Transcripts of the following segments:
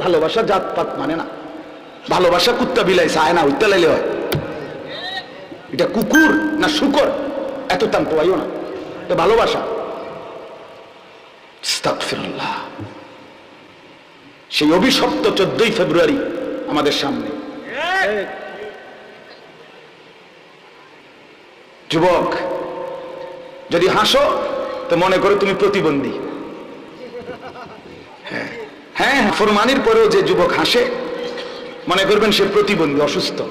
ভালোবাসা জাতপাত মানে না। ভালোবাসা কুত্তা বিলাই চায় না, উত্তা লাইলে হয়। এটা কুকুর না শুকর? এত তাম তো না। এটা ভালোবাসা। সেই অভিশপ্ত চোদ্দই ফেব্রুয়ারি আমাদের সামনে। যুবক, যদি হাসো, তো মনে করো তুমি প্রতিবন্ধী। হ্যাঁ ফরমানির পরেও যে যুবক হাসে, মনে করবেন সে প্রতিবন্ধী, অসুস্থ।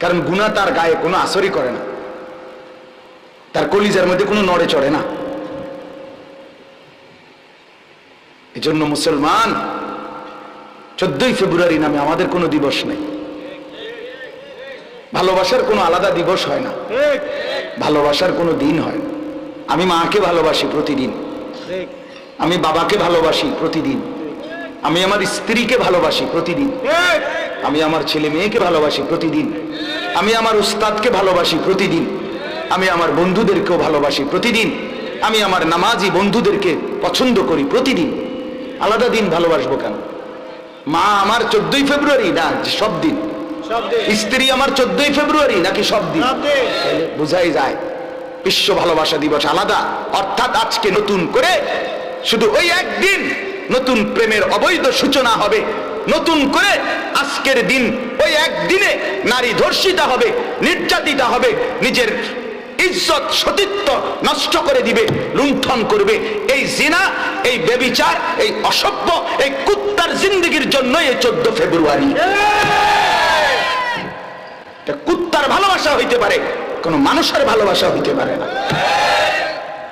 কারণ গুণা তার গায়ে কোনো আসরই করে না। তার কলিজার মধ্যে কোনো নড়ে চড়ে না। এজন্য মুসলমান, চোদ্দই ফেব্রুয়ারি নামে আমাদের কোনো দিবস নেই। ভালোবাসার কোনো আলাদা দিবস হয় না। ভালোবাসার কোনো দিন হয় না। আমি মাকে ভালোবাসি প্রতিদিন। আমি বাবাকে ভালোবাসি প্রতিদিন। আমি আমার স্ত্রীকে ভালোবাসি প্রতিদিন। আমি আমার ছেলে মেয়েকে ভালোবাসি প্রতিদিন। আমি আমার উস্তাদকে ভালোবাসি প্রতিদিন। আমি আমার বন্ধুদেরকেও ভালোবাসি প্রতিদিন। আমি আমার নামাজি বন্ধুদেরকে পছন্দ করি প্রতিদিন। আলাদা দিন ভালোবাসবো কেন? মা আমার চোদ্দই ফেব্রুয়ারি না সব দিন। স্ত্রী আমার চোদ্দই ফেব্রুয়ারি নাকি সব দিন? বোঝাই যায়। বিশ্ব ভালোবাসা দিবস আলাদা। অর্থাৎ আজকে নতুন করে শুধু ওই একদিন নতুন প্রেমের অবৈধ সূচনা হবে। নতুন করে আজকের দিন ওই একদিনে নারী ধর্ষিতা হবে, নির্যাতিতা হবে, নিজের ইজ্জত, সতীত্ব নষ্ট করে দিবে, লুণ্ঠন করবে। এই জিনা, এই বেবিচার এই অসভ্য, এই কুত্তার জিন্দগির জন্য এই চোদ্দ ফেব্রুয়ারি। কুত্তার ভালোবাসা হইতে পারে, কোন মানুষের ভালোবাসা হইতে পারে না।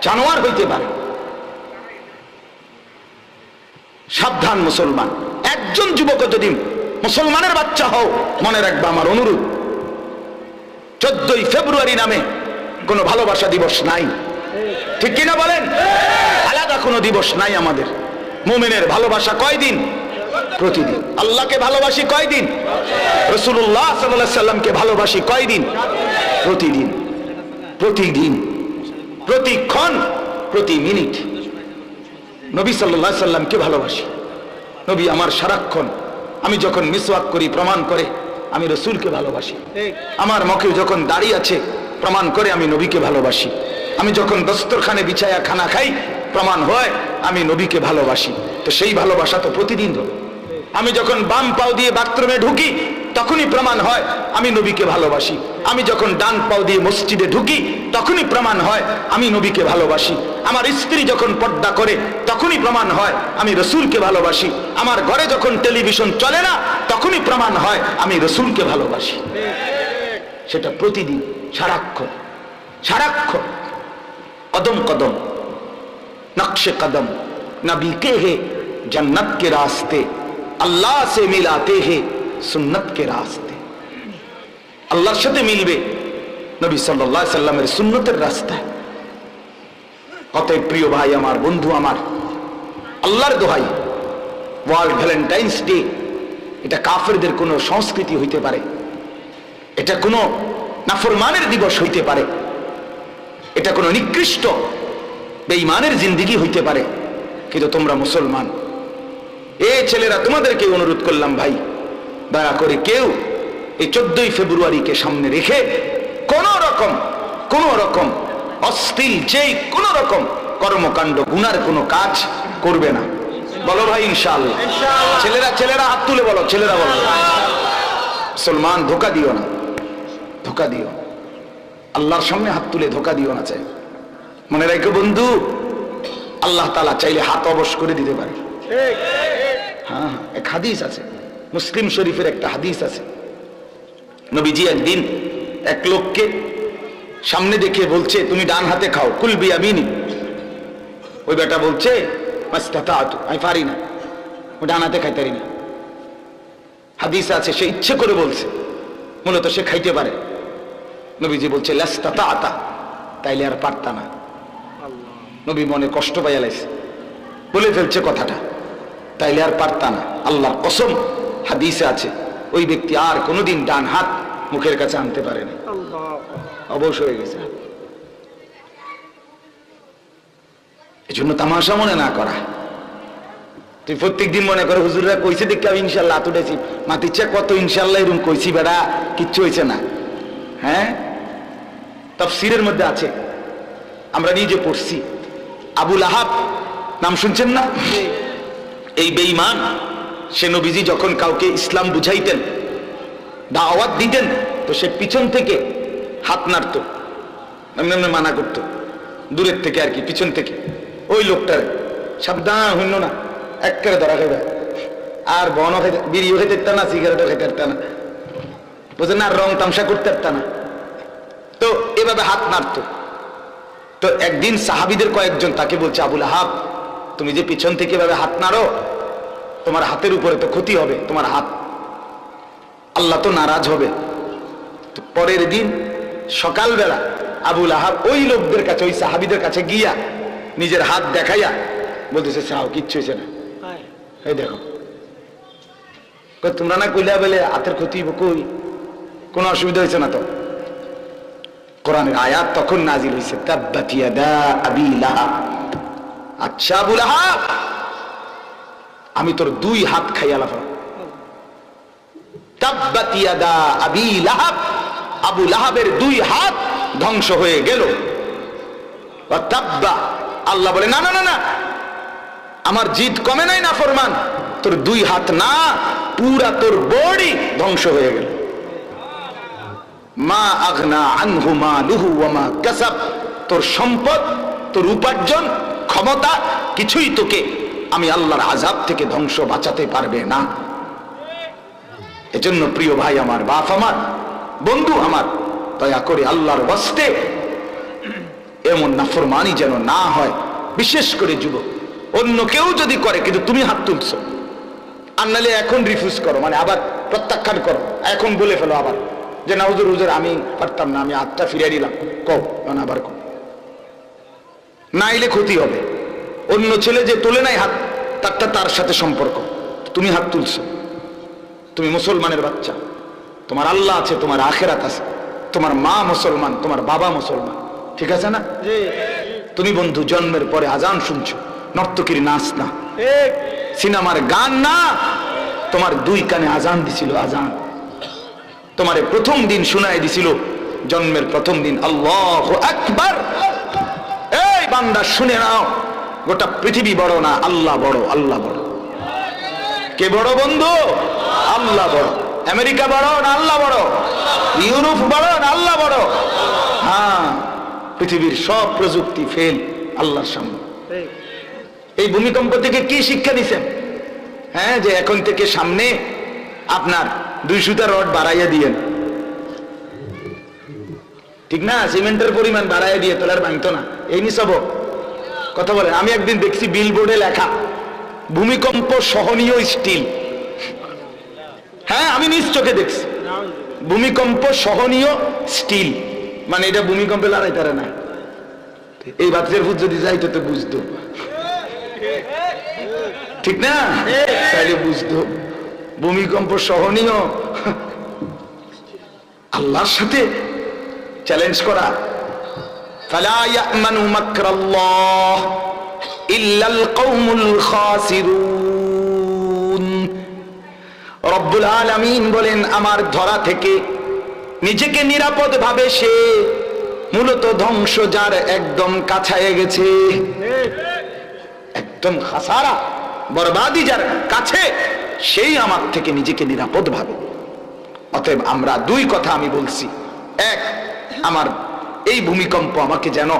জানোয়ার হইতে পারে। সাবধান মুসলমান। একজন যুবক যদি মুসলমানের বাচ্চা হও, মনে রাখবে আমার অনুরোধ। চোদ্দই ফেব্রুয়ারি নামে কোনো ভালোবাসা দিবস নাই। ঠিক কিনা বলেন? আলাদা কোনো দিবস নাই আমাদের। মোমেনের ভালোবাসা কয়দিন? প্রতিদিন। আল্লাহকে ভালোবাসি কয়দিন? রসুল্লাহ সাল্লাহ সাল্লামকে ভালোবাসি কয়দিন? প্রতিদিন। প্রতিদিন। প্রতিক্ষণ, প্রতি মিনিট। নবী সাল্লাহ সাল্লামকে ভালোবাসি। নবী আমার সারাক্ষণ আমি যখন মিসওয়াক করি প্রমাণ করে আমি রসুলকে ভালোবাসি। আমার মুখে যখন দাড়ি আছে প্রমাণ করে আমি নবীকে ভালোবাসি। আমি যখন দস্তরখানে বিছায়া খানা খাই প্রমাণ হয় আমি নবীকে ভালোবাসি। তো সেই ভালোবাসা তো প্রতিদিন হবে আমি যখন বাম পাও দিয়ে বাথরুমে ঢুকি তখনই প্রমাণ হয়, আমি নবীকে ভালোবাসি। আমি যখন ডান পাও দিয়ে মসজিদে ঢুকি, তখনই প্রমাণ হয়, আমি নবীকে ভালোবাসি। আমার স্ত্রী যখন পর্দা করে, তখনই প্রমাণ হয়, আমি রসুলকে ভালোবাসি। আমার ঘরে যখন টেলিভিশন চলে না, তখনই প্রমাণ হয়, আমি রসুলকে ভালোবাসি। সেটা প্রতিদিন, সারাক্ষণ সারাক্ষণ। কদম কদম, নকশে কদম নবীকে হে জন্নতকে রাস্তে, আল্লাহ সে মিলাতে হে। সুন্নত কে রাস্তে। আল্লাহর সাথে মিলবে নবী সাল্লাহ সাল্লামের সুন্নতের রাস্তায় অতএব প্রিয় ভাই, আমার বন্ধু, আমার আল্লাহর দোহাই, ওয়ার্ল্ড ভ্যালেন্টাইন্স ডে, এটা কাফেরদের কোনো সংস্কৃতি হইতে পারে। এটা কোনো নাফরমানের দিবস হইতে পারে। এটা কোনো নিকৃষ্ট, বেঈমানের জিন্দিগি হইতে পারে। কিন্তু তোমরা মুসলমান, এ ছেলেরা, তোমাদেরকে অনুরোধ করলাম ভাই দয়া করে কেউ এই চোদ্দই ফেব্রুয়ারিকে সামনে রেখে কোন রকম কোন রকম অস্থিল যেই কোন রকম কর্মকাণ্ড গুনার কোনো কাজ করবে না। বলো ভাই ইনশাআল্লাহ। ছেলেরা ছেলেরা হাত তুলে বলো ছেলেরা বলো। মুসলমান ধোকা দিও না ধোকা দিও। আল্লাহর সামনে হাত তুলে ধোকা দিও না চাই। মনে রাখো বন্ধু আল্লাহ তালা চাইলে হাত অবশ করে দিতে পারে। হ্যাঁ হ্যাঁ এক হাদিস আছে। মুসলিম শরীফের একটা হাদিস আছে। নবীজি একদিন এক লোককে সামনে দেখে বলছে, তুমি ডান হাতে খাও কুলবি আমিনি ওই বেটা বলছে আমি পারি না। ও ডান হাতে খাইতে পারি না। হাদিস আছে, সে ইচ্ছে করে বলছে, মূলত সে খাইতে পারে। নবীজি বলছে লাস্তাতা আতা তাইলে আর পারতা না। নবী মনে কষ্ট পাইয়া লাইছে। বলে ফেলছে কথাটা, তাইলে আর পারতা না। আল্লাহর কসম হাদিসে আছে ওই ব্যক্তি আর কোনোদিন ডান হাত মুখের কাছে আনতে পারে না অবশ হয়ে গেছে। এই জন্য তামাশা মনে না করা। তুই প্রত্যেক দিন মনে করে হুজুররা কইছে দেখে আমি ইনশাল্লাহ হাত উঠেছি। মাতিচ্ছে কত ইনশাল্লাহ এরকম কইছি বেড়া কিচ্ছু হয়েছে না। হ্যাঁ? তফসিরের মধ্যে আছে। আমরা নিজে পড়ছি। আবুল আহাব নাম শুনছেন না? এই বেঈমান সে নবীজি যখন কাউকে ইসলাম বুঝাইতেন, দাওয়াত দিতেন, তো সে পিছন থেকে হাত নাড়ত, এমনি এমনি মানা করতো। দূরের থেকে আর কি, পিছন থেকে। ওই লোকটার সাবধান হইল না একেবারে ধরা খাইবে। আর বনও খাইতে, বিড়িও পারত না, সিগারেটও পারত না। বুঝলেন আর রং তামসা করতে না। তো এভাবে হাত নাড়তো। তো একদিন সাহাবিদের কয়েকজন তাকে বলছে, আবুল আহাব, তুমি যে পিছন থেকে এভাবে হাত নাড়ো তোমার হাতের উপরে তো ক্ষতি হবে তোমার হাত। আল্লাহ তো নারাজ হবে। তো পরের দিন সকালবেলা আবুল আহাব ওই লোকদের কাছে ওই সাহাবিদের কাছে গিয়া নিজের হাত দেখাইয়া বলতেছে চাও কিচ্ছু হয়েছে না। এই দেখো। তোমরা না কইলা বলে হাতের ক্ষতি কই? কোনো অসুবিধা হয়েছে না তো? কোরআনের আয়াত তখন নাজিল হয়েছে আবি লাহাব। আচ্ছা আবু লাহাব! আমি তোর দুই হাত লাফা তাব্বাত আবি লাহাব। আবু লাহাবের দুই হাত ধ্বংস হয়ে গেল। আল্লাহ বলে, না না না না। আমার জিদ কমে নাই না ফরমান। তোর দুই হাত না, পুরা তোর বডি ধ্বংস হয়ে গেল। মা আগনা আনহু মা লুহু তোর সম্পদ, তোর উপার্জন, ক্ষমতা কিছুই তোকে আমি আল্লাহর আজাব থেকে ধ্বংস বাঁচাতে পারবে না। এজন্য প্রিয় ভাই আমার, বাপ আমার, বন্ধু আমার, দয়া করে আল্লাহর বস্তে এমন নাফরমানি যেন না হয়, বিশেষ করে যুবক। অন্য কেউ যদি করে, কিন্তু তুমি হাত তুলছো। আর নাহলে এখন রিফিউজ করো মানে আবার প্রত্যাখ্যান করো। এখন বলে ফেলো আবার যে না হুজুর হুজুর, আমি পারতাম না, আমি হাতটা ফিরিয়ে দিলাম। কও আবার কও। না ক্ষতি হবে। অন্য ছেলে যে তোলে নাই হাত তারটা তার সাথে সম্পর্ক। তুমি হাত তুলছো। তুমি মুসলমানের বাচ্চা। তোমার আল্লাহ আছে তোমার আখেরাত আছে। তোমার মা মুসলমান তোমার বাবা মুসলমান। ঠিক আছে না? তুমি বন্ধু জন্মের পরে আজান শুনছো। নর্তকীর নাচ না। সিনেমার গান না। তোমার দুই কানে আজান দিছিল আজান। তোমারে প্রথম দিন শুনাই দিছিল জন্মের প্রথম দিন। আল্লাহ একবার এই বান্দা শুনে নাও। গোটা পৃথিবী বড় না আল্লাহ বড় আল্লাহ বড়। কে বড় বন্ধু? আল্লাহ বড়। আমেরিকা বড় না আল্লাহ বড়? ইউরোপ বড় না আল্লাহ বড়? হ্যাঁ পৃথিবীর সব প্রযুক্তি ফেল আল্লাহর সামনে। এই ভূমিকম্প থেকে কি শিক্ষা দিছেন? হ্যাঁ যে এখন থেকে সামনে আপনার দুই সুতা রড বাড়াইয়া দিয়েন। ঠিক না? সিমেন্টের পরিমাণ বাড়াইয়া দিয়ে তোলার ভাঙতো না। এই নি সব কথা বলেন, আমি একদিন দেখছি বিল বোর্ডে লেখা, ভূমিকম্প সহনীয় স্টিল। হ্যাঁ আমি নিজ চোখে দেখছি, ভূমিকম্প সহনীয় স্টিল। মানে এটা ভূমিকম্পে লড়াই, তারা না এই বাচ্চার ফুট যদি যাইতো তো বুঝতো। ঠিক না? তাইলে বুঝতো, ভূমিকম্প সহনীয়। আল্লাহর সাথে চ্যালেঞ্জ করা فلا يأمن مكر الله إلا القوم الخاسرون রব্বুল আলামিন বলেন আমার ধরা থেকে নিজেকে নিরাপদ ভাবে সে মূলত ধ্বংস যার একদম কাছায় গেছে একদম খাসারা বরবাদি যার কাছে সেই আমার থেকে নিজেকে নিরাপদ ভাবে অতএব আমরা দুই কথা আমি বলছি এক আমার এই ভূমিকম্প আমাকে যেন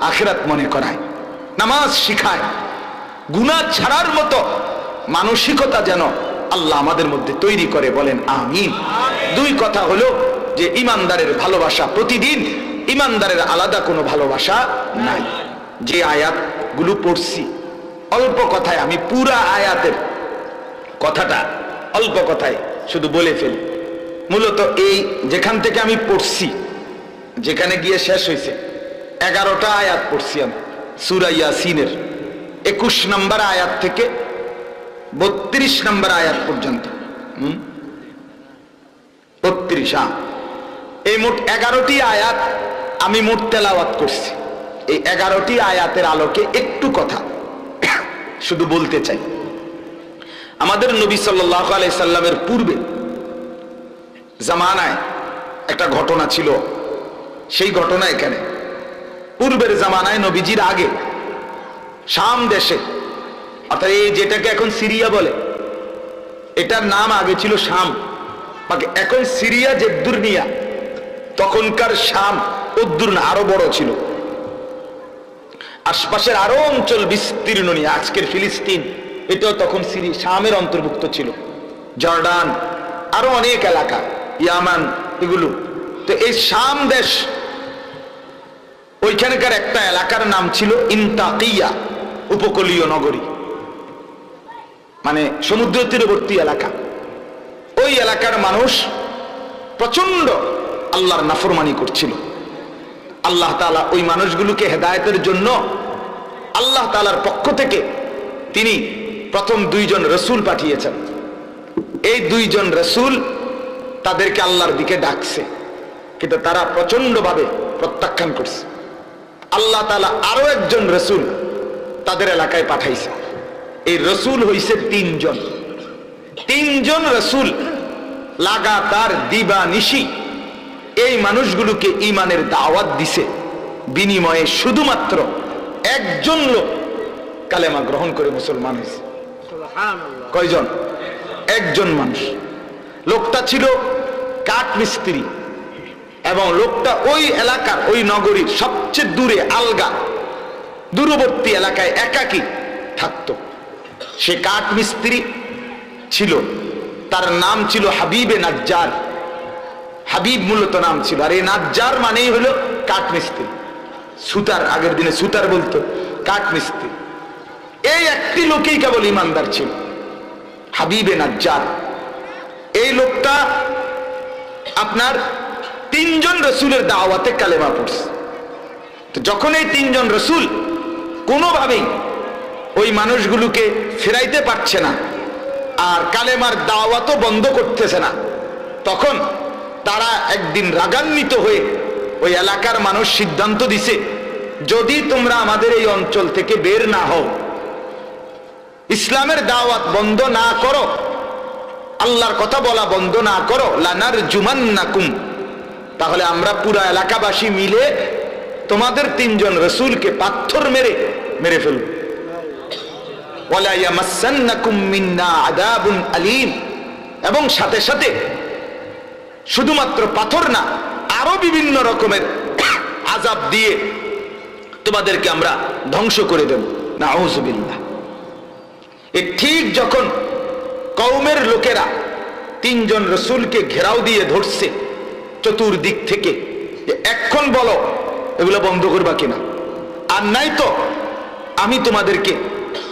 আখেরাত মনে করায় নামাজ শিখায় গুনাহ ছাড়ার মতো মানসিকতা যেন আল্লাহ আমাদের মধ্যে তৈরি করে বলেন আমিন। দুই কথা হলো যে ইমানদারের ভালোবাসা প্রতিদিন ইমানদারের আলাদা কোনো ভালোবাসা নাই। যে আয়াতগুলো পড়ছি অল্প কথায় আমি পুরা আয়াতের কথাটা অল্প কথায় শুধু বলে ফেলি। মূলত এই যেখান থেকে আমি পড়ছি যেখানে গিয়ে শেষ হয়েছে। এগারোটা আয়াত পড়ছি আমি সুরাইয়া সিনের একুশ নম্বর আয়াত থেকে বত্রিশ নম্বর আয়াত পর্যন্ত। বত্রিশ হ্যাঁ এই মোট এগারোটি আয়াত আমি মোট তেলাওয়াত করছি। এই এগারোটি আয়াতের আলোকে একটু কথা, শুধু বলতে চাই। আমাদের নবী সাল্লাহ সাল্লামের পূর্বে জামানায় একটা ঘটনা ছিল। সেই ঘটনা এখানে। পূর্বের জামানায় নবীজির আগে, শাম দেশে, অর্থাৎ এই যেটাকে এখন সিরিয়া বলে, এটার নাম আগে ছিল শাম। এখন সিরিয়া যে দুর্নিয়া তখনকার শাম, উদ্দুর না, আরও বড় ছিল। আশপাশের আরও অঞ্চল বিস্তীর্ণ নিয়ে, আজকের ফিলিস্তিন, এটাও তখন সিরি, শামের অন্তর্ভুক্ত ছিল। জর্ডান, আরও অনেক এলাকা, ইয়ামান, এগুলো। তো এই শাম দেশ ওইখানকার একটা এলাকার নাম ছিল ইন্তাকিয়া, উপকূলীয় নগরী। মানে সমুদ্র তীরবর্তী এলাকা। ওই এলাকার মানুষ প্রচণ্ড আল্লাহর নাফরমানি করছিল। আল্লাহ তালা ওই মানুষগুলোকে হেদায়তের জন্য আল্লাহ তালার পক্ষ থেকে তিনি প্রথম দুইজন রসুল পাঠিয়েছেন। এই দুইজন রসুল তাদেরকে আল্লাহর দিকে ডাকছে। কিন্তু তারা প্রচন্ডভাবে প্রত্যাখ্যান করছে। আল্লাহ তালা আরও একজন রসুল তাদের এলাকায় পাঠাইছে। এই রসুল হইছে তিনজন। তিনজন রসুল লাগাতার দিবা নিশি এই মানুষগুলোকে ইমানের দাওয়াত দিছে। বিনিময়ে শুধুমাত্র একজন লোক কালেমা গ্রহণ করে মুসলমান হয়েছে কয়জন? একজন মানুষ। লোকটা ছিল কাঠ মিস্ত্রি এবং লোকটা ওই এলাকার, ওই নগরীর সবচেয়ে দূরে আলগা, দূরবর্তী এলাকায় একাকী থাকতো। সে কাঠ মিস্ত্রি ছিল, তার নাম ছিল হাবিবে নাজ্জার। হাবিব মূলত নাম ছিল, আর এই নাজ্জার মানেই হলো কাঠ মিস্ত্রি সুতার, আগের দিনে সুতার বলতো কাঠ মিস্ত্রি এই একটি লোকেই কেবল ইমানদার ছিল, হাবিবে নাজ্জার। এই লোকটা আপনার তিনজন রসুলের দাওয়াতে কালেমা পড়ছে। তো যখন এই তিনজন রসুল কোনোভাবেই ওই মানুষগুলোকে ফেরাইতে পারছে না আর কালেমার দাওয়াতও বন্ধ করতেছে না, তখন তারা একদিন রাগান্বিত হয়ে ওই এলাকার মানুষ সিদ্ধান্ত দিছে, যদি তোমরা আমাদের এই অঞ্চল থেকে বের না হও, ইসলামের দাওয়াত বন্ধ না করো, আল্লাহর কথা বলা বন্ধ না করো লানার জুমান নাকুম তাহলে আমরা পুরা এলাকাবাসী মিলে তোমাদের তিনজন রসুলকে পাথর মেরে মেরে ফেলব। এবং সাথে সাথে শুধুমাত্র পাথর না, আরও বিভিন্ন রকমের আজাব দিয়ে তোমাদেরকে আমরা ধ্বংস করে দেব। না এ ঠিক যখন কৌমের লোকেরা তিনজন রসুলকে ঘেরাও দিয়ে ধরছে চতুর্দিক থেকে এখন বলো, এগুলো বন্ধ করবা কিনা? আর নাই তো, আমি তোমাদেরকে,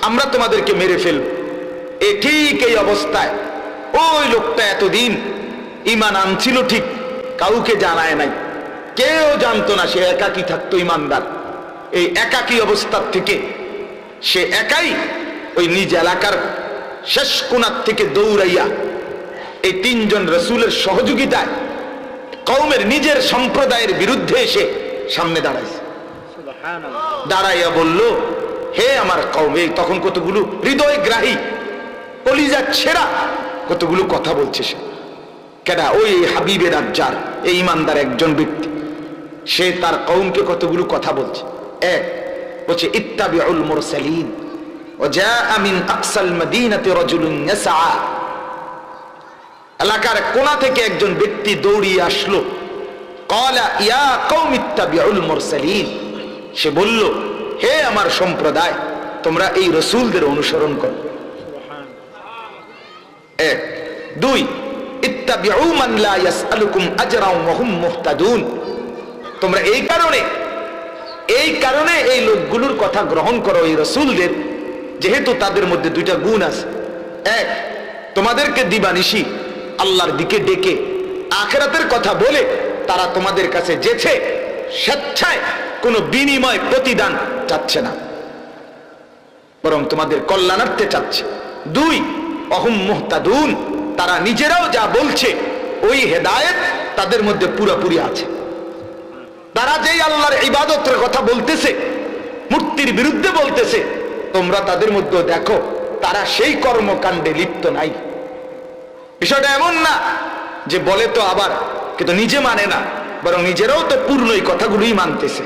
আমরা তোমাদেরকে মেরে ফেলব। এ ঠিক এই অবস্থায়, ওই লোকটা এতদিন ইমান আনছিল ঠিক, কাউকে জানায় নাই। কেউ জানতো না সে একাকি থাকতো ইমানদার। এই একাকি অবস্থার থেকে সে একাই ওই নিজ এলাকার শেষ কোনার থেকে দৌড়াইয়া এই তিনজন রসুলের সহযোগিতায় কৌমের নিজের সম্প্রদায়ের বিরুদ্ধে এসে সামনে দাঁড়াইছে। দাঁড়াইয়া বলল হে আমার কৌমে তখন কতগুলো হৃদয় গ্রাহী কলিজা ছেড়া কতগুলো কথা বলছে সে। কেনা ওই হাবিবের আজ্জার এই ইমানদার একজন ব্যক্তি সে তার কৌমকে কতগুলো কথা বলছে। এক বলছে ইত্তাবি উল মোরসালিন ও যা আমিন আকসাল মদিনাতে রজুলুন নেসা এলাকার কোনা থেকে একজন ব্যক্তি দৌড়িয়ে আসলো। কলা, ইয়া কৌম ইত্তাবিউল মুরসালিন। সে বলল, হে আমার সম্প্রদায়, তোমরা এই রসুলদের অনুসরণ করো। এক। দুই। ইত্তাবিউ মান লা ইয়াসআলুকুম আজরাও মুহতাদুন। তোমরা এই কারণে এই কারণে এই লোকগুলোর কথা গ্রহণ করো এই রসুলদের, যেহেতু তাদের মধ্যে দুইটা গুণ আছে। এক, তোমাদেরকে দিবানিশি। আল্লাহর দিকে ডেকে আখেরাতের কথা বলে তারা তোমাদের কাছে যেছে, স্বেচ্ছায় কোনো বিনিময় প্রতিদান চাচ্ছে না। বরং তোমাদের কল্যাণার্থে চাচ্ছে। দুই, অহম মুহতাদুন, তারা নিজেরাও যা বলছে, ওই হেদায়েত তাদের মধ্যে পুরোপুরি আছে। তারা যেই আল্লাহর ইবাদতের কথা বলতেছে, মূর্তির বিরুদ্ধে বলতেছে, তোমরা তাদের মধ্যে দেখো, তারা সেই কর্মকাণ্ডে লিপ্ত নাই। বিষয়টা এমন না যে বলে তো আবার, কিন্তু নিজে মানে না, বরং নিজেরাও তো পূর্ণ এই কথাগুলোই মানতেছে।